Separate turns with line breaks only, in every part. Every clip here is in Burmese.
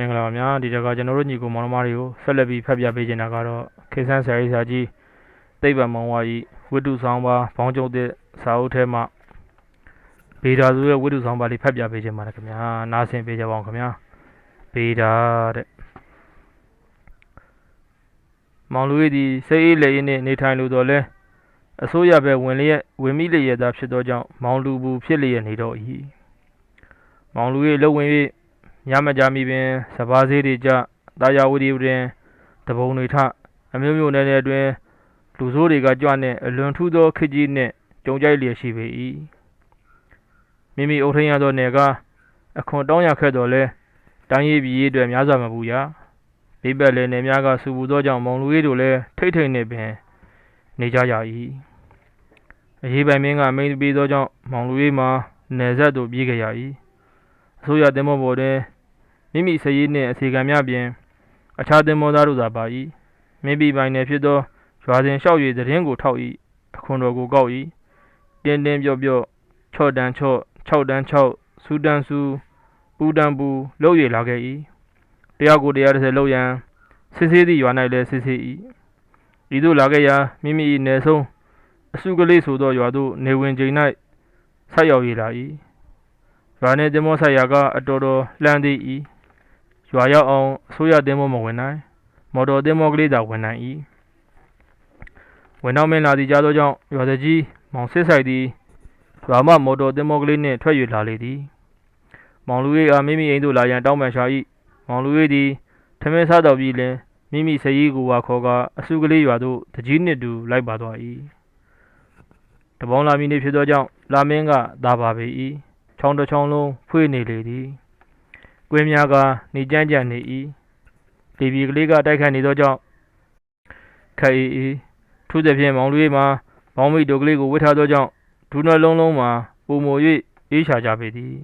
မင်္ဂလာပါများဒီတခါကျွန်တော်တို့ညီကိုမောင်နှမတွေကိုဆက်လက်ပြီးဖတ်ပြပေးချင်တာကတော့ခေဆန်းဆရာကြီးစာကြီးသိပ္ပံမောင်ဝါကြီးဝိတုဆောင်ပါဘောင်းကျုပ်တဲ့စာအုပ်ထဲမှာဗေဒာဆိုရဲ့ဝိတုဆောင်ပါလေးဖတ်ပြပေးချင်ပါတယ်ခင်ဗျာနားဆင်ပေးကြပါအောင်ခင်ဗျာဗေဒာတဲ့မောင်လူကြီးသည်စိတ်အေးလေအေးနှင့်နေထိုင်လိုတော်လဲအစိုးရပဲဝင်လျက်ဝင်မိလျက်သာဖြစ်သောကြောင့်မောင်လူဘူးဖြစ်လျက်နေတော့၏မောင်လူ၏လှုပ်ဝင်၍ ညမကြမီပင်စပါးစေးတွေကြတာယာဝတီတွင်တပုံတွေထအမျိုးမျိုးနယ်နယ်တွင်လူဆိုးတွေကကြွနှင့်အလွန်ထူးသောခကြီးနှင့်ကြုံကြိုက်လျက်ရှိပေ၏မိမိအုပ်ထိန်ရသောနယ်ကအခွန်တောင်းရခဲ့တော်လဲတိုင်းရည်ပြည်ရေးအတွက်များစွာမပူရမိဘလည်းနယ်များကစူပူသောကြောင့်မောင်လူကြီးတို့လည်းထိတ်ထိတ်နှင့်ပင်နေကြရ၏အရေးပိုင်မင်းကအမိန်ပေးသောကြောင့်မောင်လူကြီးမှာနယ်ဆက်သို့ပြေးခဲ့ရ၏အစိုးရတင်မောပေါ်တွင် မိမိစည်ရည်နှင့်အစီကံများပြင်အခြားတင်မောသားတို့သာပါ၏မိမိပိုင်နယ်ဖြစ်သောရွာစဉ်လျှောက်၍သတင်းကိုထောက်၏အခွန်တော်ကိုကောက်၏တင်းတင်းပြော့ပြော့ချော့တန်းချော့၆တန်း၆စူတန်းစူပူတန်းပူလှုပ်ရလာခဲ့၏တရားကိုတရားတစ်ဆယ်လှုပ်ရန်စစ်ဆေးသည့်ရွာ၌လည်းစစ်ဆေး၏ဤသို့လာခဲ့ရာမိမိ၏နယ်ဆုံးအစုကလေးဆိုသောရွာသို့နေဝင်ချိန်၌ဆက်ရောက်ရလာ၏ရွာနှင့်တင်မောဆက်ရာကအတော်တော်လှမ်းသေး၏ ရွာရောက်အောင်အစိုးရတင်မောမဝင်နိုင်မော်တော်တင်မောကလေးသာဝင်နိုင်၏ဝင်နောက်မင်းလာသည့်ကြားသောကြောင့်ရွာတကြီးမောင်စစ်ဆိုင်သည်ရွာမှမော်တော်တင်မောကလေးနှင့်ထွက်၍လာလေသည်မောင်လူ၏အားမိမိအိမ်သို့လာရန်တောင်းပန်ရှာ၏မောင်လူ၏သည်ထမင်းစားတော်ပြီးလင်မိမိစရီးကိုဝါခေါ်ကအစုကလေးရွာသို့တကြီးနှင့်တူလိုက်ပါသွား၏တပေါင်းလာမည်နေဖြစ်သောကြောင့်လာမင်းကသာပါပေ၏ချောင်းတစ်ချောင်းလုံးဖွေးနေလေသည် ကွင်းများကနေကြမ်းကြမ်းနေ၏လေပြီကလေးကတိုက်ခိုက်နေသောကြောင့်ခက်၏၏ထို့သဖြင့်မောင်လူ၏မှာမောင်မိတို့ကလေးကိုဝစ်ထားသောကြောင့်ဒူးနှလုံးလုံးမှာပုံမ၍အေးချကြပေသည်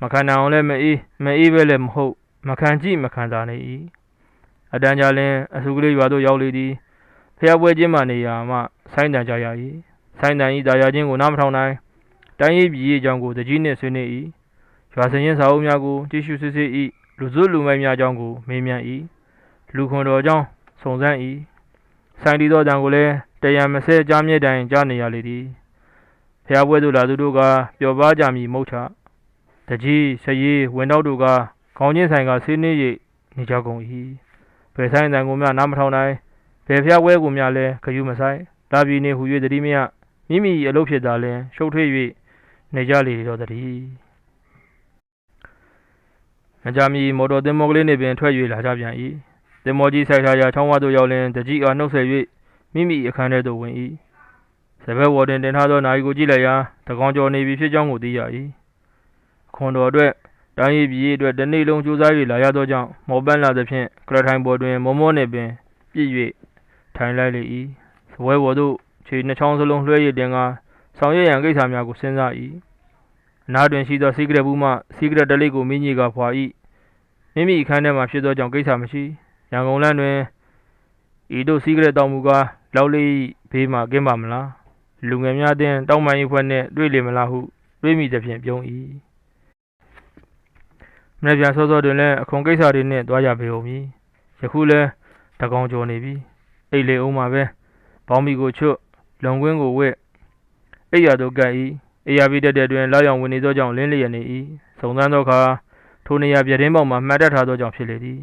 မခံနိုင်အောင်လည်းမအေးမအေးပဲလည်းမဟုတ်မခံကြည့်မခံသာနေ၏အတန်ကြာလင်အစုကလေးရွာသို့ရောက်လေသည်ဖျားပွဲခြင်းမှနေရာမှဆိုင်းတန်ကြရ၏ဆိုင်းတန်၏တာယာခြင်းကိုနားမထောင်နိုင်တိုင်းရေးပြည်ရေးအကြောင်းကိုတကြီးနှင့်ဆွေးနွေး၏ ရွာစင်ရင်စာအုပ်များကိုကြည့်ရှုစစ်ဆေး၏လူစုလူမိုက်များအကြောင်းကိုမေးမြန်း၏လူခွန်တော်အကြောင်းစုံစမ်း၏ဆိုင်တီသောအတန်ကိုလည်းတရံမဆဲကြားမြဲတိုင်ကြားနေရလေသည်ဖျားပွဲသို့လာသူတို့ကပျော်ပါကြမည်မဟုတ်ချတကြီးဆရီးဝင်တော့တို့ကခေါင်းချင်းဆိုင်ကဆေးနှင်းရိပ်နေကြကုန်၏ဘယ်ဆိုင်တန်ကိုများနားမထောင်နိုင်ဘယ်ဖျားပွဲကိုများလဲခယူမဆိုင်လာပြည်နေဟူ၍တတိမယမိမိအလုပ်ဖြစ်တာလဲရှုပ်ထွေး၍နေကြလေတော့တည်း မကြမီမော်တော်တင်မောကလေးနှင့်ပင်ထွက်၍လာကြပြန်၏တင်မောကြီးဆိုင်ထားရာချောင်းဝသို့ရောက်လင်တကြီးအားနှုတ်ဆက်၍မိမိအခန်းထဲသို့ဝင်၏စပက်ဝေါ်တင်တင်ထားသောနာရီကိုကြည့်လိုက်ရာတကောင်ကျော်နေပြီဖြစ်ကြောင်းကိုသိရ၏ခွန်တော်အတွက်တိုင်းရေးပြည်အတွက်တနေ့လုံးကြိုးစား၍လာရသောကြောင့်မော်ပန်းလာသဖြင့်ကရထိုင်ပေါ်တွင်မောမောနှင့်ပင်ပြည့်၍ထိုင်လိုက်လေ၏စပွဲပေါ်သို့ခြေနှချောင်းစလုံးလွှဲရည်တင်ကားဆောင်ရွက်ရန်ကိစ္စများကိုစဉ်းစား၏ အနားတွင်ရှိသောစီကရက်ဘူးမှစီကရက်တလေးကိုမိညီကဖွာ၏မိမိအခန်းထဲမှဖြစ်သောကြောင့်ကိစ္စမရှိရန်ကုန်လမ်းတွင်ဤတို့စီကရက်တောင်မူကားလောက်လေးဘေးမှကင်းပါမလားလူငယ်များတင်တောက်မှန်၏ဖွဲ့နှင့်တွေ့လေမလားဟုတွေးမိသဖြင့်ပြုံး၏မနေ့ပြန်စောစောတွင်လည်းအခွန်ကိစ္စတွေနှင့်တွားရပေဦးမည်ယခုလည်းတကောင်ကျော်နေပြီအိတ်လေအောင်မှာပဲဘောင်းမီကိုချွတ်လုံကွင်းကိုဝက်အိယာတို့ကပ်၏ အိယာပြီးတတ်တဲ့တွင်လောက်ရောင်ဝင်နေသောကြောင့်လင်းလျက်နေ၏စုံစမ်းသောအခါထိုနေရာပြတင်းပေါက်မှာမှတ်တတ်ထားသောကြောင့်ဖြစ်လေသည်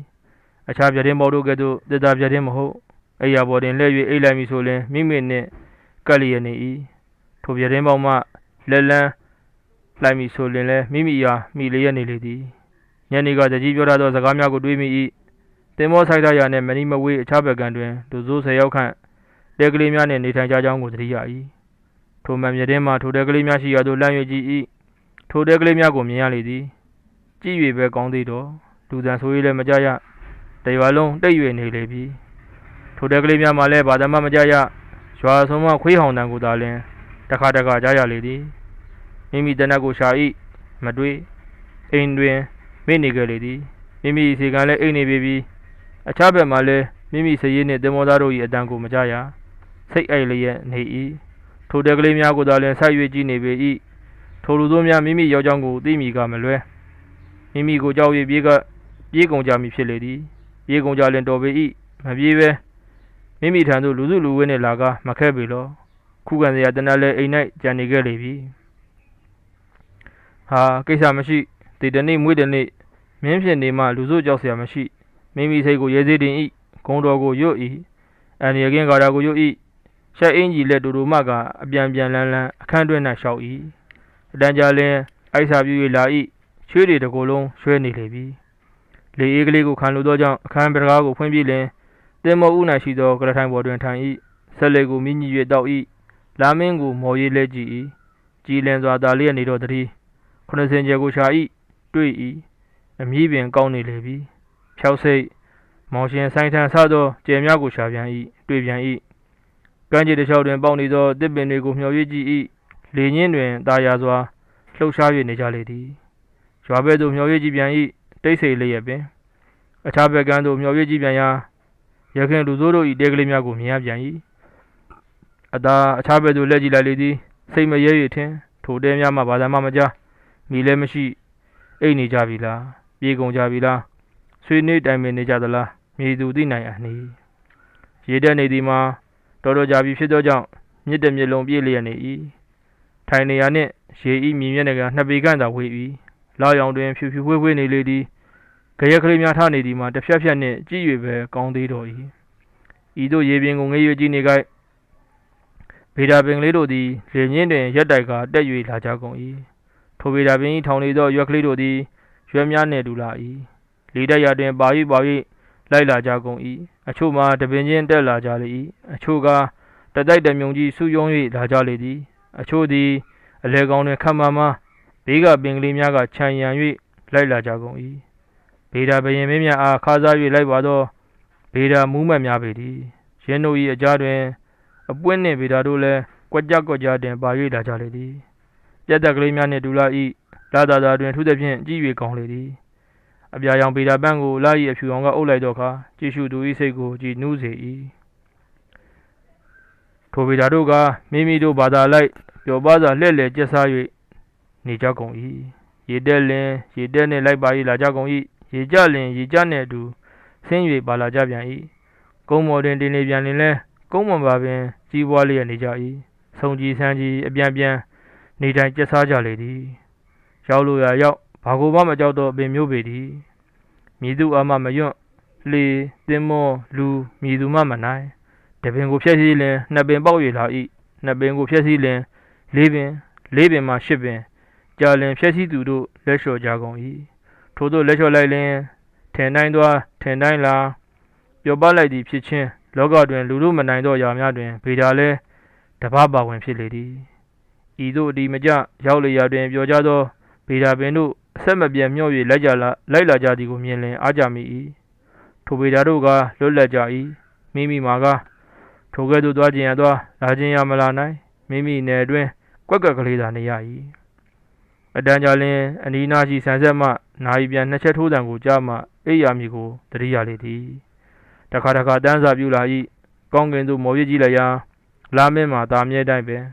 အခြားပြတင်းပေါက်တို့ကဲ့သို့တစ်သားပြတင်းမဟုတ်အိယာပေါ်တွင်လှည့်၍အိတ်လိုက်မည်ဆိုလျှင်မိမိနှင့်ကပ်လျက်နေ၏ထိုပြတင်းပေါက်မှလက်လန်းလိုက်မည်ဆိုလျှင်လည်းမိမိအားမိလျက်နေလေသည်ညနေကတကြီးပြောထားသောစကားများကိုတွေးမိ၏တင်မောဆိုင်သားရနှင့်မနီမဝေးအခြားဘက်ကန်တွင်လူစိုးဆယ်ယောက်ခန့်တဲကလေးများနှင့်နေထိုင်ကြကြောင်းကိုသတိရ၏ ထိုမှမြတဲ့မှထိုတဲကလေးများရှိရာသို့လမ်း၍ကြည့်၏ထိုတဲကလေးများကိုမြင်ရလေသည်ကြည့်၍ပဲကောင်းသေးတော့လူတန်ဆို၍လည်းမကြရတရွာလုံးတိတ်၍နေလေပြီထိုတဲကလေးများမှလည်းဘာသာမှမကြရရွာဆုံးမခွေးဟောင်တန်ကိုသာလျှင်တခါတခါကြားရလေသည်မိမိတနက်ကိုရှာ၏မတွေ့အိမ်တွင်မိနေကြလေသည်မိမိစီကံလည်းအိမ်နေပြီပြီးအခြားဘက်မှလည်းမိမိစည်ရည်နှင့်တင်မောသားတို့၏အတန်ကိုမကြရစိတ်အိုက်လျက်နေ၏ ထိုတက်ကလေးများကိုသာလျှင်ဆိုက်၍ကြည့်နေပေ၏ထိုလူတို့များမိမိရောက်ကြောင်းကိုသိမိကမလွဲမိမိကိုကြောက်၍ပြေးကပြေးကုန်ကြမည်ဖြစ်လေသည်ပြေးကုန်ကြလျင်တော်ပေ၏မပြေးပဲမိမိထံသို့လူစုလူဝေးနှင့်လာကာမခက်ပေလောခုခံစရာတနက်လဲအိမ်၌ကြံနေခဲ့လေပြီဟာကိစ္စမရှိဒီတနေ့မွေးတနေ့မင်းဖြစ်နေမှလူစုကြောက်စရာမရှိမိမိစိတ်ကိုရဲစေးတင်ဤဂုံတော်ကိုရွတ်ဤအန်ရကင်းကာရာကိုရွတ်ဤ ရှက်အင်းကြီးလက်တူတူမကအပြန်ပြန်လန်းလန်းအခန်းတွင်း၌ရှောက်၏အတန်ကြာလင်အိုက်စာပြူ၍လာ၏ချွေးတွေတကိုယ်လုံးရွှဲနေလေပြီလေအေးကလေးကိုခံလိုသောကြောင့်အခန်းပကားကိုဖွင့်ပြလင်တင်မောဦး၌ရှိသောကရထိုင်ပေါ်တွင်ထိုင်၏ဆက်လေကိုမိညွေတောက်၏လာမင်းကိုမော်ရည်လဲကြည့်၏ကြည်လင်စွာသာလျက်နေတော့တည်းခုနှစ်စင်ကျဲကိုရှာ၏တွေ့၏အမည်ပင်ကောင်းနေလေပြီဖြောက်စိတ်မောင်ရှင်ဆိုင်ထန်ဆသောကျဲများကိုရှာပြန်၏တွေ့ပြန်၏ ကမ်းခြေတစ်လျှောက်တွင်ပေါက်နေသောတစ်ပင်တွေကိုမျှော်၍ကြည့်၏လေညင်းတွင်တာယာစွာလှုပ်ရှား၍နေကြလေသည်ရွာဘက်သို့မျှော်၍ကြည့်ပြန်၏တိတ်ဆိတ်လျက်ပင်အခြားဘက်ကန်းသို့မျှော်၍ကြည့်ပြန်ရာရခင်လူစိုးတို့၏တဲကလေးများကိုမြင်ရပြန်၏အသာအခြားဘက်သို့လက်ကြည့်လိုက်လေသည်စိတ်မရဲ၍ထင်ထိုတဲများမှဘာသာမှမကြားမိလည်းမရှိအိတ်နေကြပြီလားပြေကုန်ကြပြီလားဆွေးနွေးတိုင်ပင်နေကြသလားမြေသူသိနိုင်အနှီးရေတက်နေသည်မှာ တော်တော်ကြာပြီဖြစ်သောကြောင့်မြစ်တမြစ်လုံးပြည့်လျက်နေ၏ထိုင်နေရာနှင့်ရေဤမြင်မျက်နှာကနှစ်ပေခန့်သာဝေး၏လာရောင်တွင်ဖြူဖြူဝှေးဝှေးနေလေသည်ကြရက်ကလေးများထားနေသည်မှာတစ်ဖြတ်ဖြတ်နှင့်ကြည့်၍ပဲကောင်းသေးတော်၏ဤသို့ရေပြင်ကိုငေး၍ကြည့်နေကြဗေဒာပင်ကလေးတို့သည်လေညင်းတွင်ရက်တိုက်ကတက်၍လာကြကုန်၏ထိုဗေဒာပင်၏ထောင်နေသောရွက်ကလေးတို့သည်ရွက်များနှင့်တူလာ၏လေတက်ရာတွင်ပါ၍ပါ၍ လိုက်လာကြကုန်၏အချို့မှာတပင်ချင်းတက်လာကြလေ၏အချို့ကတတိုက်တမြုံကြီးဆူယုံ၍လာကြလေသည်အချို့သည်အလဲကောင်းတွင်ခမ်းမမဘေးကပင်ကလေးများကခြံရံ၍လိုက်လာကြကုန်၏ဗေဒာဘယင်မင်းများအားခါးစား၍လိုက်ပါသောဗေဒာမူးမတ်များပေသည်ရင်းတို့၏အကြားတွင် အပွင့်နှင့်ဗေဒာတို့လည်းကွက်ကြကွက်ကြတင်ပါ၍လာကြလေသည်ပြက်သက်ကလေးများနှင့်ဒူလာ၏လာသာသာတွင်ထူးသဖြင့်ကြည်၍ကောင်းလေသည် အပြာရောင်ဗေဒာပန်းကိုလာ၏အဖြူအောင်ကအုပ်လိုက်သောအခါကြည့်ရှုသူ၏စိတ်ကိုကြည်နူးစေ၏ထိုဗေဒာတို့ကမိမိတို့ဘာသာလိုက်ပျော်ပါးစွာလှည့်လည်ကျက်စား၍နေကြကုန်၏ရေတက်လင်ရေတက်နှင့်လိုက်ပါ၏လာကြကုန်၏ရေကြလင်ရေကြနှင့်အတူဆင်း၍ပါလာကြပြန်၏ကုန်းမော်တွင်တင်နေပြန်လင်လဲကုန်းမော်ပါပင်ကြီးပွားလျက်နေကြ၏ဆုံကြီးဆန်းကြီးအပြန်ပြန်နေတိုင်းကျက်စားကြလေသည်ရောက်လို့ရရောက် ဘာကိုမှမကြောက်တော့ပင်မျိုးပေသည်မြည်သူအမမယွန့်လေတင်မောလူမြည်သူမှမနိုင်တပင်ကိုဖြက်စီးလင်နှစ်ပင်ပေါက်၍လာ၏နှစ်ပင်ကိုဖြက်စီးလင်လေးပင်လေးပင်မှရှစ်ပင်ကြာလင်ဖြက်စီးသူတို့လက်လျှော်ကြကုန်၏ထို့သောလက်လျှော်လိုက်လင်ထင်တိုင်းသွားထင်တိုင်းလာပျော်ပလိုက်သည်ဖြစ်ချင်းလောကတွင် လူတို့မနိုင်သောယာများတွင်ဗေဒာလဲတပပါဝင်ဖြစ်လေသည်ဤသို့အဒီမကြရောက်လျာတွင်ပြောကြသောဗေဒာပင်တို့ အဆက်မပြတ်မျှော့၍လိုက်ကြလာလိုက်လာကြသည်ကိုမြင်လင်အားကြမိ၏ထိုဗေဒာတို့ကလွတ်လပ်ကြ၏မိမိမှာကထိုကဲ့သို့သွားခြင်းရသွားလာခြင်းရမလာနိုင်မိမိနယ်အတွင်းကွက်ကက်ကလေးသာနေရ၏အတန်ကြာလင်အနီးနားရှိဆန်ဆက်မှနိုင်ပြန်နှစ်ချက်ထိုးတံကိုကြားမှအိယာမီကိုတတိရလေသည်တခါတခါတန်းစာပြူလာ၏ကောင်းကင်သို့မော်ရကြည့်လိုက်ရာလာမင်းမှာတာမြဲတိုင်းပင်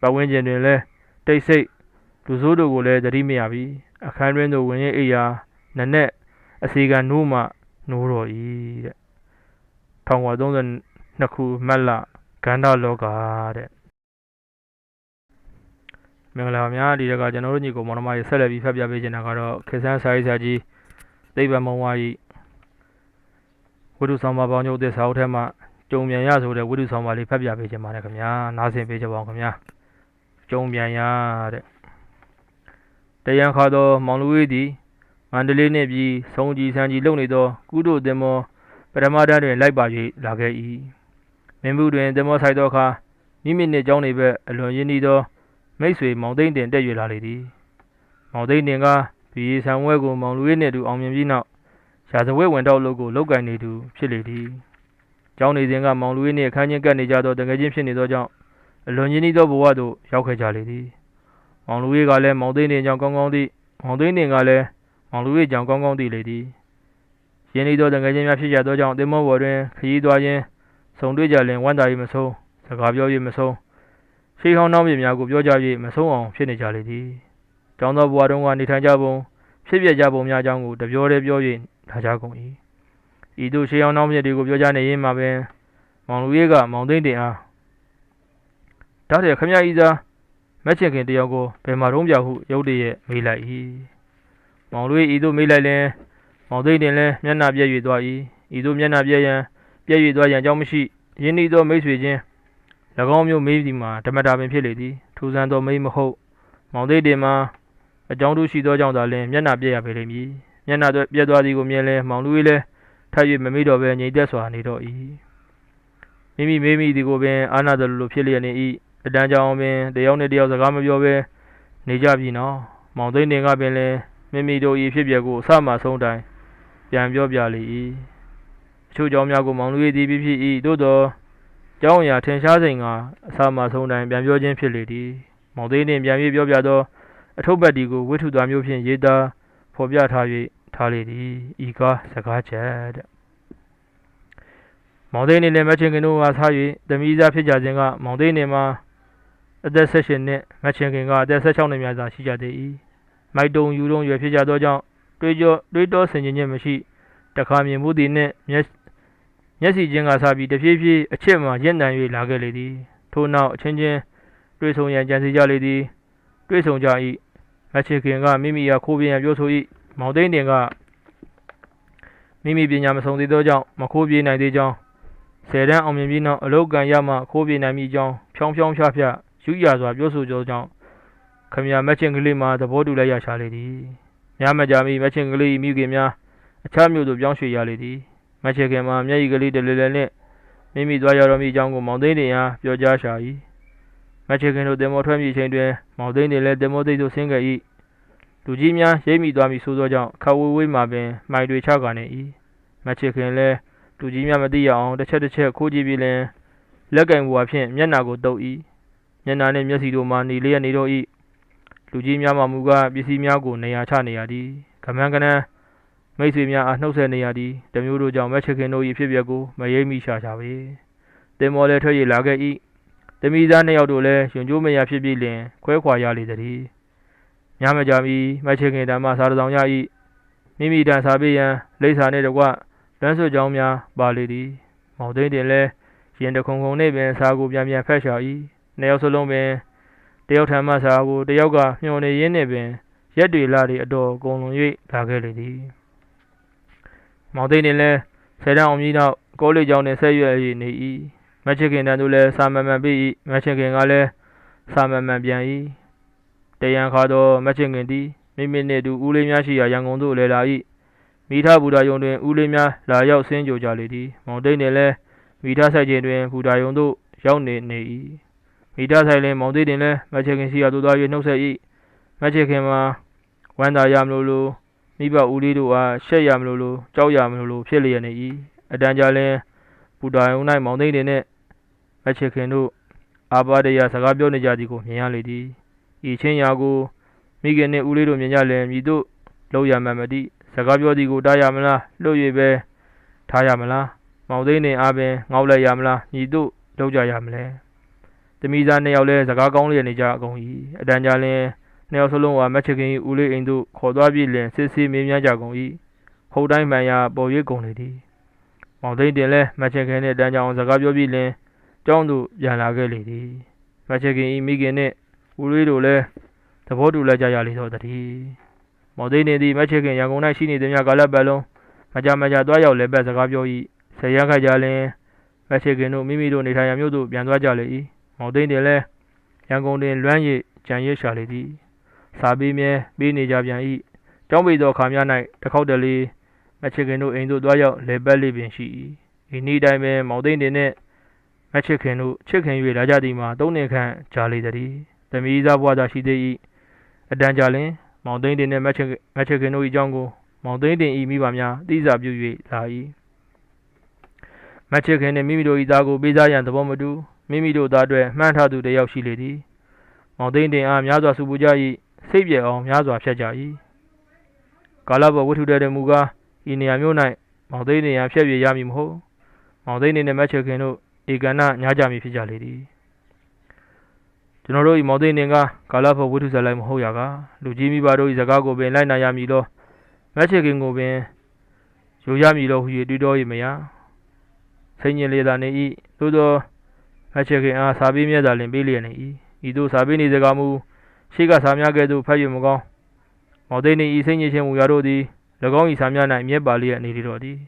ပတ်ဝန်းကျင်တွင်လည်းတိတ်ဆိတ်လူဆိုးတို့ကိုလည်းတတိမရပြီ အခန်းတွင်သို့ဝင်၍အိယာနနက်အစီကနိုးမှနိုးတော်၏တဲ့1932ခုမတ်လဂန္ဓလောကတဲ့မင်္ဂလာပါများဒီတကကျွန်တော်တို့ညီကိုမောင်နှမကြီးဆက်လက်ပြီးဖတ်ပြပေးချင်တာကတော့ခေဆန်းစာရေးစာကြီးသိပ္ပံမုံဝါကြီးဝိတုဆောင်ပါပေါင်းချုပ်တဲ့စာအုပ်ထဲမှာကြုံမြန်ရဆိုတဲ့ဝိတုဆောင်ပါလေးဖတ်ပြပေးချင်ပါတယ်ခင်ဗျာနားဆင်ပေးကြပါအောင်ခင်ဗျာကြုံမြန်ရတဲ့ တရန်ခါသောမောင်လူဝေးသည်မန္တလေးနှင့်ပြီးစုံကြီးစံကြီးလုံနေသော ကုတို့တင်မောပထမတန်းတွင်လိုက်ပါ၍လာခဲ့၏မင်းဘူးတွင်တင်မောဆိုင်သောအခါမိမိနှင့်ကြောင်းနေဘက်အလွန်ရင်းနှီးသော မိတ်ဆွေမောင်သိန်းတင်တက်၍လာလေသည်မောင်သိန်းတင်ကဘီဆံဝဲကိုမောင်လူရဲနှင့်တူအောင်မြင်ပြီးနောက်ရာဇဝဲဝင်တော့လုပ်ကိုလောက်ကင်နေသူဖြစ်လေသည်ကျောင်းနေစဉ်ကမောင်လူရဲနှင့်အခန်းချင်းကပ်နေကြသောတငယ်ချင်းဖြစ်နေသောကြောင့်အလွန်ရင်းနှီးသောဘဝသို့ရောက်ခဲ့ကြလေသည် မောင်လူရဲကလည်းမောင်သိန်းတင်ကြောင့်ကောင်းကောင်းသိမောင်သိန်းတင်ကလည်းမောင်လူရဲကြောင့်ကောင်းကောင်းသိလေသည်ရင်းနှီးသောတငယ်ချင်းများဖြစ်ကြသောကြောင့်တင်မောဘော်တွင်ခရီးသွားခြင်းဆုံတွေ့ကြလင်ဝမ်းသာ၍မဆုံးစကားပြော၍မဆုံးရှေးဟောင်းနောက်မြေများကိုပြောကြ၍မဆုံးအောင်ဖြစ်နေကြလေသည်။ကျောင်းသောဘဝတုန်းကနေထိုင်ကြပုံဖြစ်ပျက်ကြပုံများအကြောင်းကိုတပြောတည်းပြော၍လာကြကုန်၏ဤသို့ရှေးအောင်နောက်မြစ်တွေကိုပြောကြနေရင်းမှာပင်မောင်လူရဲကမောင်သိန်းတင်အားဒါတဲ့ခမရဤသား မက်ချင်ခင်တယောက်ကိုဘယ်မှာတုံးပြဟုရုတ်တရက်မေးလိုက်၏မောင်လူရဲဤသို့မေးလိုက်လင်မောင်သိန်းတင်လည်းမျက်နှာပြည့်၍သွား၏ဤသို့မျက်နှာပြည့်ရန်ပြည့်၍သွားရန်အကြောင်းမရှိယင်းဤသောမိတ်ဆွေချင်း၎င်းမျိုးမေးဒီမှာဓမ္မတာပင်ဖြစ်လေသည်ထူဆန်းသောမိတ်မဟုတ်မောင်သိန်းတင်မှာအကြောင်းတို့ရှိသောကြောင့်သာလျှင်မျက်နှာပြည့်ရပေလိမ့်မည်မျက်နှာပြည့်သွားသည်ကိုမြင်လဲမောင်လူရဲလည်းထပ်၍မမေ့တော့ဘဲငြိမ်သက်စွာနေတော့၏မိမိမေးမိသည်ကိုပင်အာနာသလိုလိုဖြစ်လျက်နေ၏ အတန်းကြောင်ပင်တယောက်နှင့်တယောက်စကားမပြောဘဲနေကြပြီနော်မောင်သိန်းတင်ကပင်လည်းမိမိတို့၏ဖြစ်ပျက်ကိုအစမှဆုံးတိုင်ပြန်ပြောပြလေ၏အချို့ကြောင့်များကိုမောင်လူ၏သည်ဖြစ်ဖြစ်၏သို့သောကျောင်းအရာထင်ရှားစဉ်ကအစမှဆုံးတိုင်ပြန်ပြောခြင်းဖြစ်လေသည်မောင်သိန်းတင်ပြန်၍ပြောပြသောအထုပ်ပတ်ဒီကိုဝိထုသွားမျိုးဖြင့်ရေးသားဖော်ပြထား၍ထားလေသည်ဤကားစကားချက်တဲ့မောင်သိန်းနေလည်းမချင်းကင်တို့ကစား၍တမီးစားဖြစ်ကြခြင်းကမောင်သိန်းနေမှာ အသက်16နှစ်မချင်းကင်ကအသက်16နှစ်များသာရှိကြသေး၏မိုက်တုံယူတုံရွယ်ဖြစ်ကြသောကြောင့်တွေးကြောတွေးတောဆင်ခြင်ခြင်းမရှိတခါမြင်မှုသည်နှင့်မျက်မျက်စိချင်းကစားပြီးတဖြည်းဖြည်းအချစ်မှရင့်တန်၍လာခဲ့လေသည်ထို့နောက်အချင်းချင်းတွေ့ဆုံရန်ကြံစီကြလေသည်တွေ့ဆုံကြ၏မချေခင်ကမိမိအားခိုးပြင်းရန်ပြောဆို၏မောင်သိန်းတင်ကမိမိပညာမဆုံးသေးသောကြောင့်မခိုးပြေးနိုင်သေးကြောင်းဆယ်တန်းအောင်မြင်ပြီးနောက်အလုတ်ကန်ရမှခိုးပြေးနိုင်မိကြောင်းဖြောင်းဖြောင်းဖြဖြ ယူရစွာပြောဆိုကြောင်းခမရမချင်းကလေးမှာသဘောတူလိုက်ရရှာလေသည်ညမကြမီမချင်းကလေးမိခင်များအခြားမြို့သို့ပြောင်းရွှေ့ရလေသည်မချေခင်မှာမျက်ရည်ကလေးတလဲလဲနှင့်မိမိသွားရတော်မူအကြောင်းကိုမောင်သိန်းတင်အားပြောကြားရှာ၏မချေခင်တို့တင်မောထွက်မိချိန်တွင်မောင်သိန်းတင်လည်းတင်မောသိသို့ဆင်းခဲ့၏လူကြီးများရိပ်မိသွားမည်ဆိုသောကြောင့်ခဝေးဝေးမှပင်မိုင်တွေချကနေ၏မချစ်ခင်လည်းလူကြီးများမသိရအောင်တစ်ချက်တစ်ချက်ခိုးကြည့်ပြီးလင်လက်ကင်ဘွာဖြင့်မျက်နာကိုတုပ်၏ မျက်နာနှင့်မျက်စိတို့မှနေလျက်နေတော့၏လူကြီးများမှမူကားပစ္စည်းများကိုနေရာချနေရသည်ကမန်းကနန်းမိတ်ဆွေများအားနှုတ်ဆက်နေရသည်တမျိုးတို့ကြောင့်မချစ်ခင်တို့၏ဖြစ်ပျက်ကိုမရိပ်မိရှာရှာပေတင်မော်လည်းထွက်ရလာခဲ့၏တမိသားနှစ်ယောက်တို့လည်းရှင်ကျိုးမရဖြစ်ပြီးလင်ခွဲခွာရလေသည်ညမကြမီမချေခင်တမ်းမှစားတစောင်ရ၏မိမိတန်စားပေးရန်လိပ်စာနှင့်တကွလမ်းဆွကြောင်းများပါလေသည်မောင်သိန်းတင်လည်းရင်တခုံခုံနှင့်ပင်စားကိုပြန်ပြန်ဖက်ရှာ၏ နှစ်ယောက်စလုံးပင်တယောက်ထံမှစားကိုတယောက်ကမျှော်နေရင်းနှင့်ပင်ရက်တွေလာတွေအတော်ကုန်လွန်၍လာခဲ့လေသည်မောင်သိန်းတင်လည်းဆယ်တန်းအောင်ပြီးနောက်ကောလိပ်ကျောင်းတွင်ဆက်ရွက်၍နေ၏မချစ်ခင်တန်တို့လည်းစာမမှန်ပြီး၏မချစ်ခင်ကလည်းစာမမှန်ပြန်၏တရန်ခါသောမချင်ခင်သည်မိမိနှင့်တူဦးလေးများရှိရာရန်ကုန်သို့လဲလာ၏မိထဘူတာယုံတွင်ဦးလေးများလာရောက်ဆင်းကြကြလေသည်မောင်တိတ်နှင့်လည်းမိထဆိုင်ခြင်းတွင်ဘူတာယုံသို့ရောက်နေနေ၏ မိထဆိုင်လင်မောင်တိတ်တွင်လည်းမချင်ခင်ရှိရာသို့သွား၍နှုတ်ဆက်၏မချင်ခင်မှာဝမ်းသာရမလို့လို့မိဘဦးလေးတို့အားရှက်ရမလို့လို့ကြောက်ရမလို့လို့ဖြစ်လျက်နေ၏အတန်ကြာလင်ဘူတာယုံ၌မောင်တိတ်နှင့်မချင်ခင်တို့အာပါဒရာစကားပြောနေကြသည်ကိုမြင်ရလေသည်ဤချင်းရာကိုမိခင်နှင့်ဦးလေးတို့မြင်ကြလျင်မြည်တို့လောက်ရမှန်မတိစကားပြောသည်ကိုတားရမလားလှုပ်၍ပဲထားရမလားမောင်သိန်းနှင့်အားပင်ငေါက်လိုက်ရမလားမြည်တို့လောက်ကြရမလဲ တမိသားနှစ်ယောက်လဲစကားကောင်းလျက်နေကြအကုန်၏အတန်ကြာလျင်နှစ်ယောက်စလုံးကမက်ချခင်ဦးလေးအိမ်သို့ခေါ်သွားပြီးလျင်စစ်စစ်မေးမြန်းကြကုန်၏ဟုတ်တိုင်းမှန်ရာပေါ်၍ကုန်လေသည်မောင်သိန်းတင်လဲမက်ချခင်နှင့်တန်ကြောင်စကားပြောပြီးလျင်ကျောင်းသို့ပြန်လာခဲ့လေသည်မက်ချခင်၏မိခင်နှင့်ဦးလေးတို့လည်းသဘောတူလိုက်ကြရလေသောတည်းမော်သိနေသည်မချေခင်ရန်ကုန်၌ရှိနေသည်များကာလပတ်လုံးမကြမကြသွားရောက်လည်းပဲစကားပြော၏ဆယ်ရက်ခကြလင်မချေခင်တို့မိမိတို့နေထိုင်ရာမြို့သို့ပြန်သွားကြလေ၏ မော်သိနေလည်းရန်ကုန်တွင်လွမ်းရည်ကြံရစ်ရှာလေသည်စာပေးမြဲပေးနေကြပြန်၏ကျောင်းပိသောခါများ၌တစ်ခေါက်တလေမချေခင်တို့အိမ်သို့သွားရောက်လေပတ်လေးပင်ရှိ၏ဤနေ့တိုင်းပဲမောင်သိန်းတင်နှင့်မချစ်ခင်တို့ချစ်ခင်၍လာကြသည်မှာသုံးနှစ်ခန့်ကြာလေသည်သမီးသားဘွားသာရှိသေး၏အတန်ကြာလင်မောင်သိန်းတင်နှင့်မက်ချမက်ချခင်တို့၏အကြောင်းကိုမောင်သိန်းတင်၏မိဘများသိစာပြု၍လာ၏မက်ချခင်နှင့်မိမိတို့၏သားကိုပေးစားရန်သဘောမတူ မိမိတို့သားအတွက်မှန်းထားသူတယောက်ရှိလေသည်မောင်သိန်းတင်အားများစွာစုပူကြ၏စိတ်ပြေအောင်များစွာဖြတ်ကြ၏ကာလဘောဝတ္ထုတဲ့မူကားဤနေရာမျိုး၌မောင်သိန်းတင်အားဖြတ်ပြေရမည်မဟုတ်မောင်သိန်းတင်နှင့်မက်ချခင်တို့ဧကဏညာကြမည်ဖြစ်ကြလေသည်ကျွန်တော်တို့ဤမော်သိနေကကာလဖို့ဝိထုဆက်လိုက်မဟုတ်ရကလူကြီးမိဘတို့ဤစကားကိုပင်လိုက်နာရမည်လို့မက်ချေကင်ကိုပင်ရိုရမည်လို့ဟူ၍တွေးတော၏မယာစိတ်ညစ်လေသာနေ၏သို့သော မက်ချခင်အားစာပေးမြဲသာလင်ပေးလျက်နေ၏ဤသို့စာပေးနေစကားမူရှိကစာများကဲ့သို့ဖတ်၍မကောင်းမောင်သိန်းနှင့်ဤစိတ်ညစ်ခြင်းမူရာတို့သည်၎င်း၏စာများ၌မြဲပါလျက်နေလေတော့သည်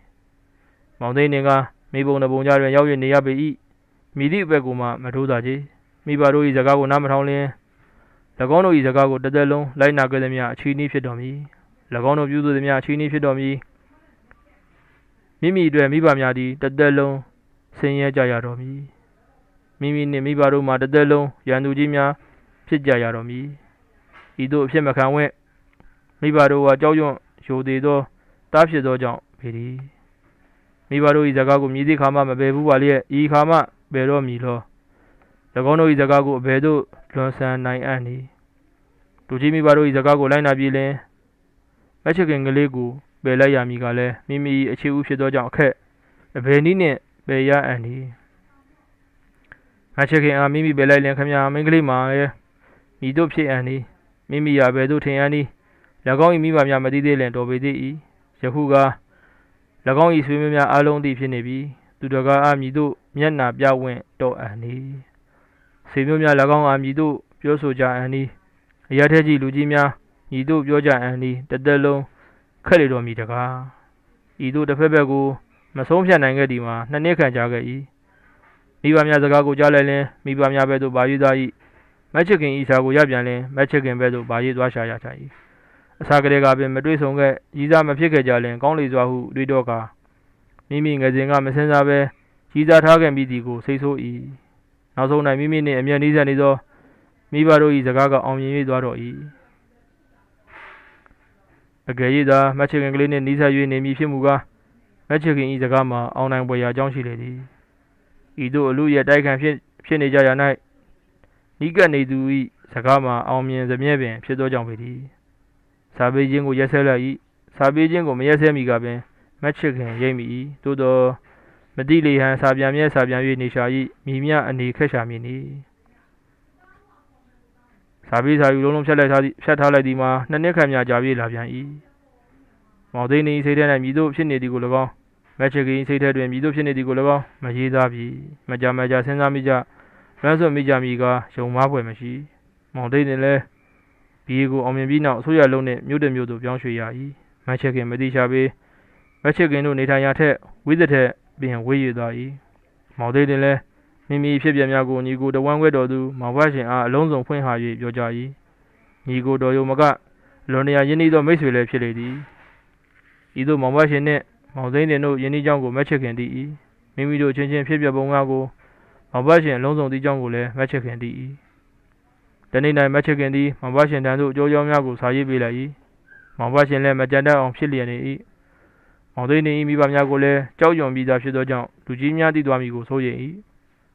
မောင်သိန်းနှင့်ကမိဘုံတပုံကြတွင်ရောက်၍နေရပေ၏မိသည့်အဘက်ကိုမှမထိုးသာချေမိဘတို့၏စကားကိုနားမထောင်လျင်၎င်းတို့၏စကားကိုတစ်သက်လုံးလိုက်နာကြသည်များအချီးနှီးဖြစ်တော်မူ၎င်းတို့ပြုစုသည်များအချီးနှီးဖြစ်တော်မူမိမိအတွက်မိဘများသည်တစ်သက်လုံးဆင်းရဲကြရတော်မူ မိမိနှင့်မိဘတို့မှတစ်သက်လုံးရန်သူကြီးများဖြစ်ကြရတော်မူဤသို့အဖြစ်မခံဝဲမိဘတို့ကကြောက်ရွံ့ရိုသေသောတားဖြစ်သောကြောင့်ပေသည်မိဘတို့၏စကားကိုမြည်သည့်ခါမှမပယ်ဘူးပါလျက်ဤခါမှပယ်တော့မည်လော၎င်းတို့၏စကားကိုအဘယ်သို့လွန်ဆန်နိုင်အံ့နည်းလူကြီးမိဘတို့၏စကားကိုလိုက်နာပြီးလင်မက်ချခင်ကလေးကိုပယ်လိုက်ရမည်ကလည်းမိမိ၏အခြေဥဖြစ်သောကြောင့်အခက်အဘယ်နည်းနှင့်ပယ်ရအံ့နည်း မက်ချခင်အားမိမိပယ်လိုက်လင်ခမညာမင်းကလေးမှာလည်းမိတို့ဖြစ်အံ့နည်းမိမိရာဘယ်သို့ထင်ရနည်း၎င်း၏မိဘများမသိသေးလင်တော်ပေသေး၏ယခုက၎င်း၏ဆွေမျိုးများအားလုံးသိဖြစ်နေပြီသူတော်ကားအားမြည်သို့မျက်နာပြဝင့်တော်အံ့နည်းဆွေမျိုးများ၎င်းအားမြည်သို့ပြောဆိုကြအံ့နည်းအရာထက်ကြီးလူကြီးများညီတို့ပြောကြအံ့နည်းတသက်လုံးခက်လေတော်မူတကားဤတို့တစ်ဖက်ဖက်ကိုမဆုံးဖြတ်နိုင်ခဲ့ဒီမှာနှစ်နှစ်ခန့်ကြာခဲ့၏ မိဘများစကားကိုကြားလိုက်လင်မိဘများဘက်သို့ပါယူသား၏မက်ချခင်ဤစာကိုရပြန်လင်မက်ချခင်ဘက်သို့ပါရေးသွားရှာရကြ၏အစာကလေးကပင်မတွေ့ဆုံခဲ့ရည်စားမဖြစ်ခဲ့ကြလင်ကောင်းလေစွာဟုတွေးတော့ကမိမိငယ်စဉ်ကမစင်စားပဲရည်စားထားခဲ့မိသည်ကိုစိတ်ဆိုး၏နောက်ဆုံး၌မိမိနှင့်အမျက်နှီးဆက်နေသောမိဘတို့၏စကားကအောင်မြင်၍သွားတော့၏အကယ်၍သာမက်ချခင်ကလေးနှင့်နီးစပ်၍နေမည်ဖြစ်မူကားမက်ချခင်၏စကားမှာအောင်နိုင်ပွဲရာအကြောင်းရှိလေသည် ဤသို့အလူရဲ့တိုက်ခံဖြစ်ဖြစ်နေကြရ၌နီးကပ်နေသူ၏စကားမှာအောင်မြင်စမြဲပင်ဖြစ်သောကြောင့်ပေသည်စာပေခြင်းကိုရက်ဆဲလိုက်၏စာပေခြင်းကိုမရက်ဆဲမီကပင်မက်ချခင်ရိပ်မိ၏သို့သောမတိလေဟန်စာပြန်မြဲစာပြန်၍နေရှာ၏မိမြအနေခက်ရှာမည်နီစာပေစာယူလုံးလုံးဖြတ်လိုက်ထားသည့်ဖြတ်ထားလိုက်သည်မှာနှစ်နှစ်ခန့်များကြာပြေးလာပြန်၏မောင်သိန်း၏စိတ်ထဲ၌မြည်သို့ဖြစ်နေသည်ကို၎င်း မက်ချကီစိတ်ထဲတွင်မြည်သို့ဖြစ်နေသည်ကို၎င်းမရေးသားပြီမကြမကြစဉ်းစားမိကြလွမ်းဆွမိကြမိကယုံမားဖွယ်မရှိမောင်သိန်းလည်းဘီကိုအောင်မြင်ပြီးနောက်အစိုးရလုံးနဲ့မြို့တမြို့သို့ပြောင်းရွှေ့ရ၏မက်ချကင်မတိချပေမက်ချကင်တို့နေထိုင်ရာထက်ဝိသထက်ပြင်ဝေးရသွား၏မောင်သိန်းလည်းမိမိဖြစ်ပြများကိုညီကိုတဝမ်းခွဲတော်သူမောင်ဘရှင်အားအလုံးစုံဖွင့်ဟ၍ပြောကြ၏ညီကိုတော်ယုံမကလွန်နေရယင်းဤသောမိတ်ဆွေလည်းဖြစ်လေသည်ဤသို့မောင်ဘရှင်နှင့် မောင်သိန်းတင်တို့ယင်းဤကြောင့်ကိုမက်ချခင်တည်၏မိမိတို့ချင်းချင်းဖြစ်ပြပုံများကိုမောင်ဘရှင်အလုံးစုံသည့်ကြောင့်ကိုလည်းမက်ချခင်တည်၏တနေ့၌မက်ချခင်သည်မောင်ဘရှင်တန်သို့အကျိုးကြောင်းများကိုစာရေးပေးလိုက်၏မောင်ဘရှင်လည်းမကြံတတ်အောင်ဖြစ်လျက်နေ၏မောင်သိန်းနေ၏မိဘများကိုလည်းကြောက်ရွံ့ပြီးသားဖြစ်သောကြောင့်လူကြီးများသိသွားမည်ကိုဆိုရင်၏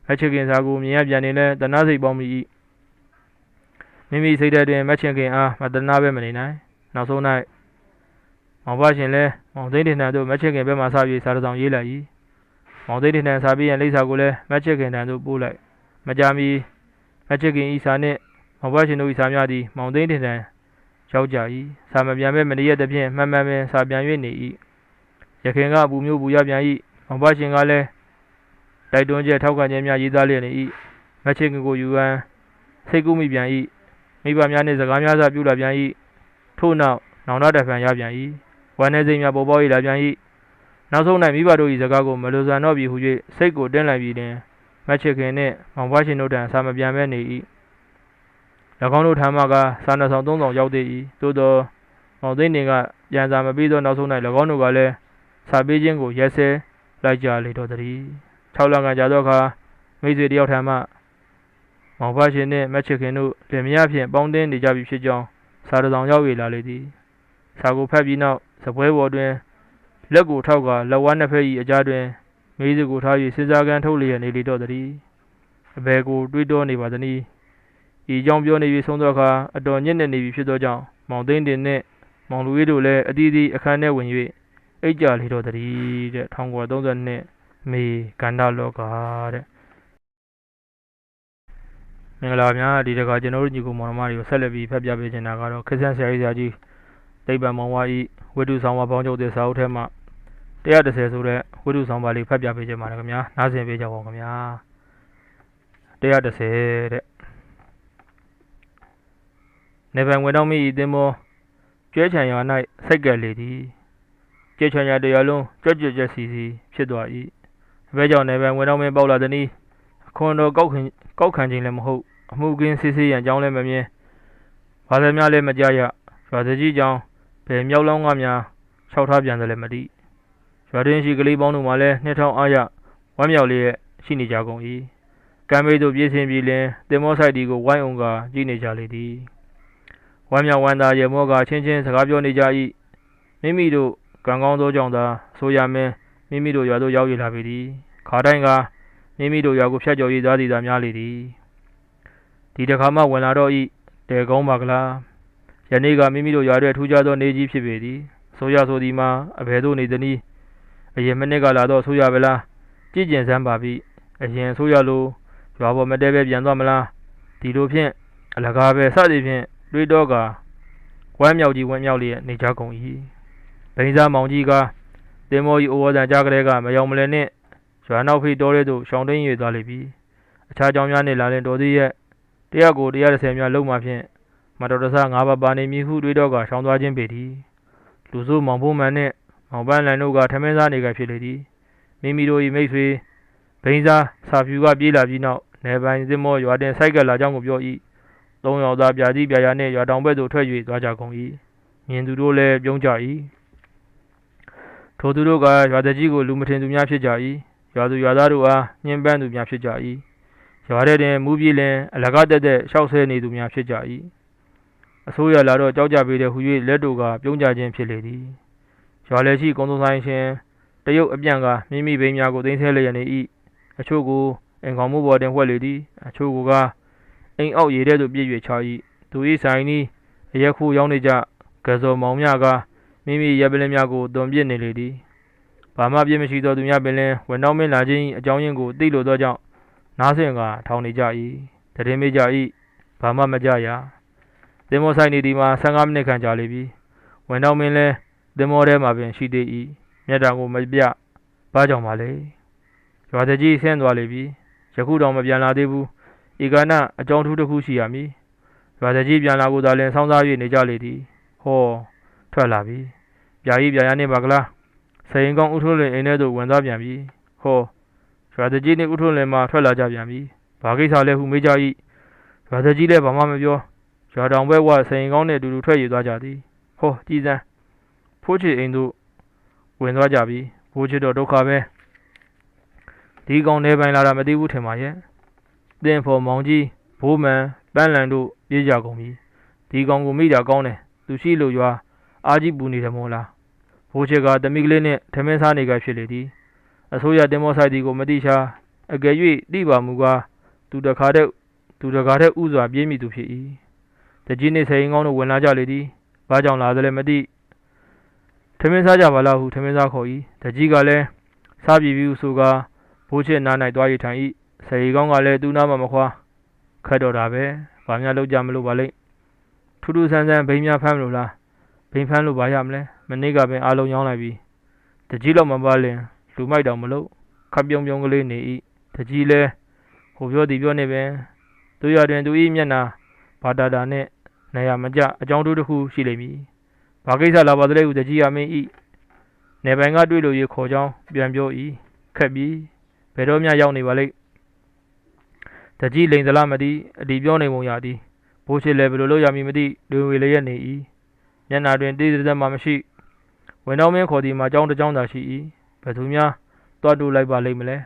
မက်ချခင်စာကိုမြင်ရပြန်နေလဲတနာစိတ်ပေါင်းမိ၏မိမိစိတ်ထဲတွင်မက်ချခင်အားမတနာပဲမနေနိုင်နောက်ဆုံး၌ မောင်ဘရှင်လဲမောင်သိန်းတင်တန်တို့မက်ချခင်ဘက်မှစပြီးစာတောင်ရေးလိုက်၏မောင်သိန်းတင်တန်စာပြီးရင်လိပ်စာကိုလည်းမက်ချခင်တန်တို့ပို့လိုက်မကြမီမက်ချခင်ဤစာနှင့်မောင်ဘရှင်တို့ဤစာများသည်မောင်သိန်းတင်တန်ရောက်ကြ၏စာမပြန်ပဲမနေရတဲ့ဖြင့်မှန်မှန်ပင်စာပြန်၍နေ၏ရခင်ကအပူမျိုးပူရပြန်၏မောင်ဘရှင်ကလည်းတိုက်တွန်းချက်ထောက်ခံခြင်းများရေးသားလျက်နေ၏မချစ်ကကိုယူဟန်စိတ်ကူးမိပြန်၏မိဘများနှင့်စကားများစွာပြုလာပြန်၏ထို့နောက်နောင်တတဖန်ရပြန်၏ ဝမ်းနေစိတ်များပေါ်ပေါက်၏လာပြန်၏နောက်ဆုံး၌မိဘတို့၏စကားကိုမလွန်ဆန်တော့ပြီဟု၍စိတ်ကိုတင်းလိုက်ပြီးတင်မချစ်ခင်နှင့်မောင်ဘွားရှင်တို့တန်စာမပြန်မဲနေ၏၎င်းတို့ထမ်းမကစာနှစ်ဆောင်သုံးဆောင်ရောက်သေး၏သို့သောမောင်သိန်းနေကပြန်စာမပြီးသောနောက်ဆုံး၌၎င်းတို့ကလည်းစာပေးခြင်းကိုရက်စဲလိုက်ကြလေတော့သည်6လကကြာသောအခါမိတ်ဆွေတယောက်ထံမှမောင်ဖရှင်နှင့်မက်ချခင်တို့လင်မယားဖြင့်ပေါင်းတင်နေကြပြီဖြစ်ကြောင်းစာတစောင်ရောက်ရလာလေသည်စာကိုဖတ်ပြီးနောက် စပွဲပေါ်တွင်လက်ကိုထောက်ကလက်ဝါးနှစ်ဖက်၏အကြားတွင်မေးစကိုထား၍စစ်စားကန်ထုတ်လျက်နေလေတော့သည်အဘယ်ကိုတွေးတောနေပါသနည်းဤကြောင့်ပြောနေပြီးဆုံးသောအခါအတော်ညစ်နေနေပြီဖြစ်သောကြောင့်မောင်သိန်းတင်နှင့်မောင်လူရီတို့လည်းအသီးသီးအခန်းထဲဝင်၍အိတ်ကြလေတော့သည်တဲ့1932မေကန္ဓလောကတဲ့မင်္ဂလာပါဗျာဒီတခါကျွန်တော်တို့ညီကိုမောင်နှမတွေကိုဆက်လက်ပြီးဖတ်ပြပေးချင်တာကတော့ခရစ်ယာန်ဆရာကြီးဆရာကြီး တိဗ္ဗံမောင်ဝါဤဝိတုဆောင်ဝါပေါင်းချုပ်တဲ့စာအုပ်ထဲမှာ130ဆိုတဲ့ဝိတုဆောင်ပါလေးဖတ်ပြပေးခြင်းပါတယ်ခင်ဗျာနားဆင်ပေးကြပါဦးခင်ဗျာ130တဲ့နေဗံဝင်တော်မိဤသင်္ဘောကျွဲချံရွာ၌စိတ်ကလေးသည်ကျွဲချံရွာတရားလုံးကြွကြွကြက်စီစီဖြစ်သွား၏အဘဲကြောင့်နေဗံဝင်တော်မင်းပေါက်လာသည်နီအခွန်တော်ကောက်ခံကောက်ခံခြင်းလည်းမဟုတ်အမှုကင်းစစ်စစ်ရန်အကြောင်းလည်းမမြင်ဘာသာများလည်းမကြားရရွာစကြီးကြောင့် ဘယ်မြောက်လောင်းကများခြောက်ထားပြန်တယ်လည်းမသိရွာတွင်ရှိကလေးပေါင်းတို့မှလည်းနှစ်ထောင်အားရဝမ်းမြောက်လျက်ရှိနေကြကုန်၏ကံမေးသို့ပြေးဆင်းပြီးလင်တင်မောဆိုင်တီကိုဝိုင်းအောင်ကကြည့်နေကြလေသည်ဝမ်းမြောက်ဝမ်းသာရေမောကချင်းချင်းစကားပြောနေကြ၏မိမိတို့ကံကောင်းသောကြောင့်သာဆိုရမင်းမိမိတို့ရွာသို့ရောက်ရလာပြီသည်ခါတိုင်းကမိမိတို့ရွာကိုဖျက်ကျော်ရေးသားသည်သာများလေသည်ဒီတစ်ခါမှဝင်လာတော့၏တဲကောင်းပါကလား ယနေ့ကမိမိတို့ရွာရဲ့ထူးခြားသောနေကြီးဖြစ်ပေသည်ဆိုရဆိုသည်မှာအဘယ်သို့နေသနည်းအရင်မနစ်ကလာတော့ဆိုရပါလားကြည်ကျင်စမ်းပါပြီအရင်ဆိုရလို့ရွာပေါ်မတဲပဲပြန်သွားမလားဒီလိုဖြင့်အလကားပဲစသည်ဖြင့်တွေးတော့ကဝမ်းမြောက်ကြီးဝမ်းမြောက်လျက်နေကြကုန်၏ဗိန်းစားမောင်ကြီးကတင်မောကြီးအိုဝါဒံကြားကလေးကမယောင်မလဲနှင့်ရွာနောက်ဖိတော်ရဲသို့ရှောင်းတိန်ရွေသွားလိမ့်ပြီအခြားကြောင်များနှင့်လာရင်တော်သေးရဲ့တရက်ကို130များလုံးမှဖြင့် မတော်တဆငါးပါးပါနေမည်ဟုတွေးတော့ကရှောင်းသွားခြင်းပေသည်လူစိုးမောင်ဖို့မှန်နှင့်မောင်ပန်းလန်တို့ကထမင်းစားနေကြဖြစ်လေသည်မိမိတို့၏မိတ်ဆွေဘိန်းစားစာဖြူကပြေးလာပြီးနောက်နေပိုင်သင်းမောရွာတင်ဆိုင်ကလာကြောင်းကိုပြော၏သုံးယောက်သားပြာကြီးပြာရနှင့်ရွာတောင်ဘက်သို့ထွက်၍သွားကြကုန်၏မြင်သူတို့လည်းပြုံးကြ၏ထိုသူတို့ကရွာတကြီးကိုလူမထင်သူများဖြစ်ကြ၏ရွာသူရွာသားတို့အားညှဉ်းပန်းသူများဖြစ်ကြ၏ရွာထဲတွင်မူးပြေးလင်အလကားတက်တဲ့ရှောက်ဆဲနေသူများဖြစ်ကြ၏ အစိုးရလာတော့ကြောက်ကြပေတဲ့ဟူ၍လက်တို့ကပြုံးကြခြင်းဖြစ်လေသည်ရွာလေရှိကုံသုံးဆိုင်ရှင်တရုတ်အပြန်ကမိမိဘိန်းများကိုသိမ်းဆဲလျက်နေ၏အချို့ကိုအင်ကောင်မှုပေါ်တင်ဝှက်လေသည်အချို့ကအိမ်အောက်ရေထဲသို့ပြည့်၍ချ၏သူ၏ဆိုင်နီးအရက်ခုရောက်နေကြကစော်မောင်များကမိမိရပ်ပလင်းများကိုတွန်ပြစ်နေလေသည်ဘာမှပြည့်မရှိသောသူများပင်လင်ဝန်တော်မင်းလာခြင်းအကြောင်းရင်းကိုသိလိုသောကြောင့်နားဆင်ကထောင်နေကြ၏တရင်မေးကြ၏ဘာမှမကြရ သင်္ဘောဆိုင်နေဒီမှာ15မိနစ်ခန့်ကြာလေပြီဝန်တော်မင်းလည်းသင်္ဘောထဲမှာပင်ရှိသေး၏မျက်တောင်ကိုမပြဘာကြောင့်ပါလဲရွာတကြီးဆင်းသွားလေပြီယခုတော့မပြန်လာသေးဘူးဧကနာအကြောင်းထူးတစ်ခုရှိရမည်ရွာတကြီးပြန်လာကိုသာလင်ဆောင်းစား၍နေကြလေသည်ဟောထွက်လာပြီပြာကြီးပြာရနေပါကလားစရင်ကောင်းဥထုံးလင်အိမ်ထဲသို့ဝင်သွားပြန်ပြီဟောရွာတကြီးနှင့်ဥထုံးလင်မှထွက်လာကြပြန်ပြီဘာကိစ္စလဲဟုမေးကြ၏ရွာတကြီးလည်းဘာမှမပြော ရွာတောင်ဘက်ဝစရင်ကောင်းနှင့်အတူတူထွက်ရသွားကြသည်ဟောကြည်စမ်းဖိုးချီအိမ်သို့ဝင်သွားကြပြီဖိုးချီတော့ဒုက္ခပဲဒီကောင်နေပိုင်လာတာမသိဘူးထင်ပါရဲ့တင်ဖော်မောင်ကြီးဘိုးမန်ပန်းလန်တို့ပြေးကြကုန်ပြီဒီကောင်ကိုမိတာကောင်းတယ်သူရှိလို့ရွာအားကြီးပူနေတယ်မို့လားဘိုးချစ်ကတမိကလေးနဲ့ထမင်းစားနေကြဖြစ်လေသည်အစိုးရတင်မောဆိုင်ဒီကိုမတိရှာအကယ်၍တိပါမူကားသူတခါတည်းသူတခါတည်းဥစွာပြေးမိသူဖြစ်၏ တကြီးနေဆိုင်ကောင်းတို့ဝင်လာကြလေသည်ဘာကြောင့်လာသလဲမသိထမင်းစားကြပါလားဟုထမင်းစားခေါ်၏တကြီးကလည်းစားပြီပြီဆိုကာဘိုးချစ်နား၌တွားရထိုင်၏ဆယ်ရီကောင်းကလည်းသူ့နားမှာမခွာခတ်တော့တာပဲဘာများလောက်ကြမလို့ပါလိမ့်ထူးထူးဆန်းဆန်းဘိန်းများဖမ်းမလို့လားဘိန်းဖမ်းလို့ဘာရမလဲမနေ့ကပင်အားလုံးရောင်းလိုက်ပြီတကြီးလောက်မပါလင်လူမိုက်တောင်မလို့ခပ်ပြုံးပြုံးကလေးနေ၏တကြီးလဲဟိုပြောဒီပြောနေပင်သူရတွင်သူ၏မျက်နာဘာတာတာနဲ့ နေရာမကျအကြောင်းတို့တစ်ခုရှိလိမ့်မည်ဘာကိစ္စလာပါသလဲဟုတကြီးရမင်း၏နေပိုင်ကတွေ့လို့ရခေါ်ကြောင်းပြန်ပြော၏ခက်ပြီးဘယ်တော့မှရောက်နေပါလိမ့်တကြီးလိန်သလားမသိအဒီပြောနေပုံရသည်ဘိုးချစ်လည်းဘယ်လိုလုပ်ရမည်မသိလူဝေလည်းရနေ၏မျက်နာတွင်တည်တည်မှမရှိဝင်တော်မင်းခေါ်သည်မှာကြောင်းတစ်ကြောင်းသာရှိ၏ဘယ်သူများတွားတူလိုက်ပါလိမ့်မလဲ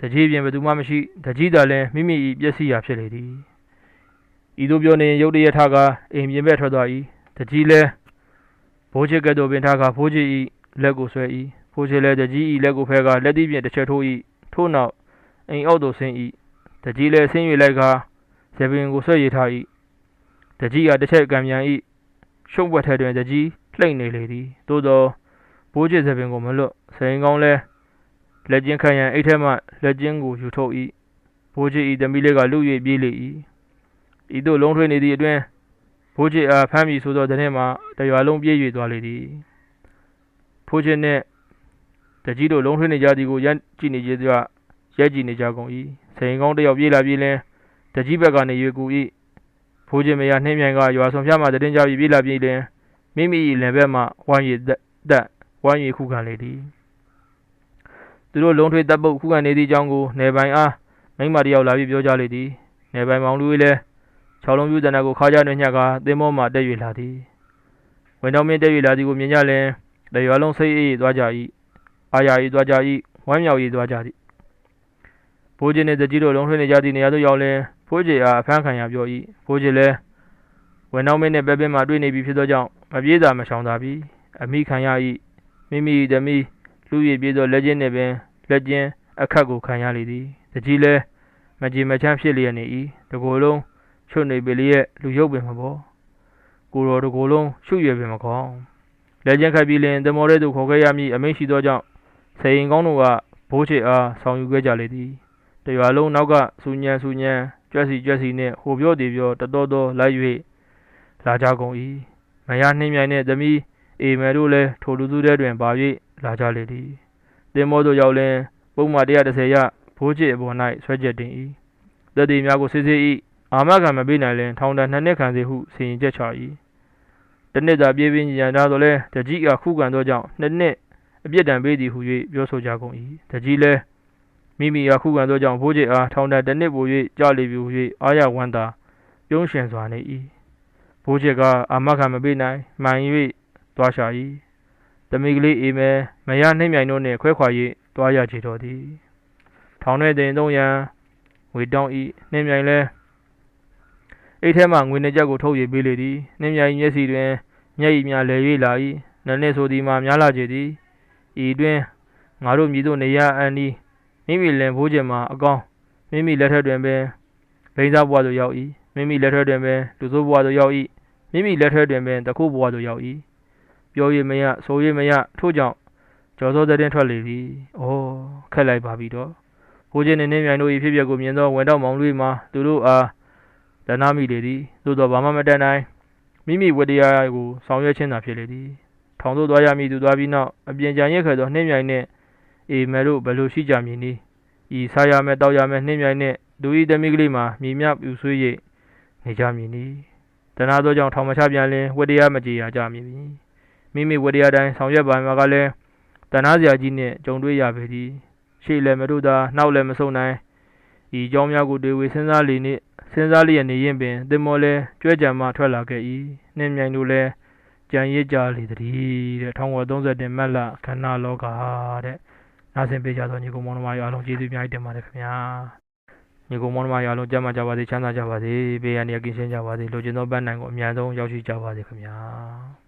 တကြီးပြင်ဘယ်သူမှမရှိတကြီးသာလည်းမိမိ၏ပျက်စီးရာဖြစ်လေသည် ဤသို့ပြောနေရုတ်တရက်ထကအိမ်ပြင်ဘက်ထွက်သွား၏တကြီးလည်းဘိုးချစ်ကဲ့သို့ပင်ထကဘိုးချစ်၏လက်ကိုဆွဲ၏ဘိုးချစ်လည်းတကြီး၏လက်ကိုဖဲကလက်သီးဖြင့်တစ်ချက်ထိုး၏ထို့နောက်အိမ်အောက်သို့ဆင်း၏တကြီးလည်းဆင်း၍လိုက်ကာဇပင်ကိုဆွဲရထား၏တကြီးကတစ်ချက်ကံမြန်၏ရှုံးပွက်ထက်တွင်တကြီးလှိမ့်နေလေသည်သို့သောဘိုးချစ်ဇပင်ကိုမလွတ်စိန်ကောင်းလဲလက်ချင်းခံရန်အိတ်ထဲမှလက်ချင်းကိုယူထုတ်၏ဘိုးချစ်၏သမီးလေးကလူ၍ပြေးလေ၏ ဤသို့လုံးထွေးနေသည့်အတွင်းဘိုးချစ်အားဖမ်းမိဆိုသောတဲ့မှာတရွာလုံးပြေး၍သွားလေသည်ဖိုးချစ်နှင့်တကြီးတို့လုံးထွေးနေကြသည်ကိုရက်ကြည့်နေကြသည်ကရက်ကြည့်နေကြကုန်၏စိန်ကောင်းတစ်ယောက်ပြေးလာပြေးလင်တကြီးဘက်ကနေရွေကူ၏ဖိုးချင်းမယားနှင်းမြိုင်ကရွာဆောင်ဖျားမှတည်င်းကြပြီးပြေးလာပြေးလင်မိမိ၏လင်ဘက်မှဝိုင်းရည်သက်သက်ဝိုင်းရည်ခုခံလေသည်သူတို့လုံးထွေးတပ်ပုတ်ခုခံနေသည့်အကြောင်းကိုနေပိုင်အားမိမတစ်ယောက်လာပြီးပြောကြလေသည်နေပိုင်မောင်လူ၏လည်း ၆လုံးပြူတနကိုခါကြတွင်ညက်ကသင်္ဘောမှတက်၍လာသည်ဝင်တော်မင်းတက်၍လာသည်ကိုမြင်ကြလင်တရွာလုံးစိတ်အေးသွားကြ၏အာရ၏သွားကြ၏ဝမ်းမြောက်၏သွားကြသည်ဘိုးကြီးနှင့်တကြီးတို့လုံးထွေးနေကြသည့်နေရာသို့ရောက်လင်ဖိုးကြီးအားအဖမ်းခံရပြော၏ဖိုးကြီးလည်းဝင်တော်မင်းနှင့်ပဲပင်မှတွေ့နေပြီဖြစ်သောကြောင့်မပြေးသာမရှောင်သာပြီအမိခံရ၏မိမိ၏သမီးလူရည်ပြေးသောလက်ချင်းနှင့်ပင်လက်ချင်းအခတ်ကိုခံရလေသည်တကြီးလည်းမကြည်မချမ်းဖြစ်လျက်နေ၏တကိုယ်လုံး ချွတ်နေပေလျက်လူရုပ်ပင်မပေါ်ကိုယ်တော်တကိုယ်လုံးရှုရွယ်ပင်မခေါင်းလက်ချင်းခတ်ပြီးလင်တမော်ရဲသို့ခေါ်ခဲ့ရမည်အမိန့်ရှိသောကြောင့်စေရင်ကောင်းတို့ကဘိုးချစ်အားဆောင်ယူခဲ့ကြလေသည်တရွာလုံးနောက်ကစူညံစူညံကြွက်စီကြွက်စီနှင့်ဟိုပြောဒီပြောတတော်တော်လိုက်၍လာကြကုန်၏မယားနှင်းမြိုင်နှင့်သမီးအေမယ်တို့လည်းထိုလူစုထဲတွင်ပါ၍လာကြလေသည်တင်မောတို့ရောက်လင်ပုံမှန်130ရဘိုးချစ်အပေါ်၌ဆွဲချက်တင်၏တတိများကိုစစ်စစ်၏ အာမခံမပေးနိုင်လင်ထောင်ဒဏ်နှစ်နှစ်ခံစေဟုစီရင်ချက်ချ၏တနစ်သာပြေးပြီးညံသားတော့လဲတကြီးကခုခံသောကြောင့်နှစ်နှစ်အပြစ်ဒဏ်ပေးသည်ဟု၍ပြောဆိုကြကုန်၏တကြီးလည်းမိမိအားခုခံသောကြောင့်ဘိုးချစ်အားထောင်ဒဏ်တစ်နှစ်ပို၍ကြာလေပြီဟု၍အာရဝန္တာပြုံးရှင်စွာနေ၏ဘိုးချစ်ကအာမခံမပေးနိုင်မှန်၍သွားရှာ၏တမိကလေးအေမဲမရနှိမ့်မြိုင်တို့နှင့်ခွဲခွာ၍သွားရချေတော်သည်ထောင်ထဲတင်သုံးရန်ငွေတောင်း၏နှိမ့်မြိုင်လဲ အိတ်ထဲမှငွေနှစ်ကျပ်ကိုထုတ်၍ပေးလေသည်နှိမ့်မြိုင်မျက်စိတွင်မျက်ရည်များလဲ၍လာ၏နည်းနည်းဆိုသည်မှာများလာကြသည်ဤတွင်ငါတို့မြည်တို့နေရအန်ဒီမိမိလင်ဖိုးကျင်မှာအကောင်မိမိလက်ထက်တွင်ပင်ဘိန်းစားဘဝသို့ရောက်၏မိမိလက်ထက်တွင်ပင်လူဆိုးဘဝသို့ရောက်၏မိမိလက်ထက်တွင်ပင်တခုဘဝသို့ရောက်၏ပြော၍မရဆို၍မရထို့ကြောင့်ကျော်စောတဲ့တင်ထွက်လေသည်။အိုးခက်လိုက်ပါပြီတော့။ကိုချင်းနေနေမြိုင်တို့၏ဖြစ်ပျက်ကိုမြင်သောဝန်တော့မောင်လူမှသူတို့အား တနာမိလေသည်။သို့သောဘာမှမတတ်နိုင်မိမိဝတ္တရားကိုဆောင်ရွက်ခြင်းသာဖြစ်လေသည်။ထောင်သို့သွားရမည်သူသွားပြီးနောက်အပြင်ကြံရက်ခဲ့သောနှင်းမြိုင်နှင့်အေမယ်တို့ဘယ်လိုရှိကြမည်နည်း။ဤဆာရမဲ့တောက်ရမဲ့နှင်းမြိုင်နှင့်လူဤသမီးကလေးမှာမြည်မြပြူဆွေး၍နေကြမည်နည်း။တနာသောကြောင့်ထောင်မချပြန်လင်ဝတ္တရားမကြေရကြမည်။မိမိဝတ္တရားတိုင်းဆောင်ရွက်ပါမှာကလည်းတနာစရာကြီးနှင့်ကြုံတွေ့ရပေသည်ရှေ့လည်းမတို့သာနောက်လည်းမဆုံနိုင်ဤအကြောင်းများကိုတွေဝေစဉ်းစားလေနှင့် စဉ်းစားလျက်နေရင်ပင်တင်မောလဲကြွဲကြံမှထွက်လာခဲ့၏နှင်းမြိုင်တို့လည်းကြံရစ်ကြလေသည်တဲ့1930မတ်လခန္ဓာလောကတဲ့နားဆင်ပေးကြသောညီကောင်မောင်နှမအားလုံးကျေးဇူးများတင်ပါတယ်ခင်ဗျာညီကောင်မောင်နှမအားလုံးကြမ်းမှကြပါစေချမ်းသာကြပါစေဘေးရန်ရကင်းရှင်းကြပါစေလိုချင်သောပန်းနိုင်ကိုအများဆုံးရောက်ရှိကြပါစေခင်ဗျာ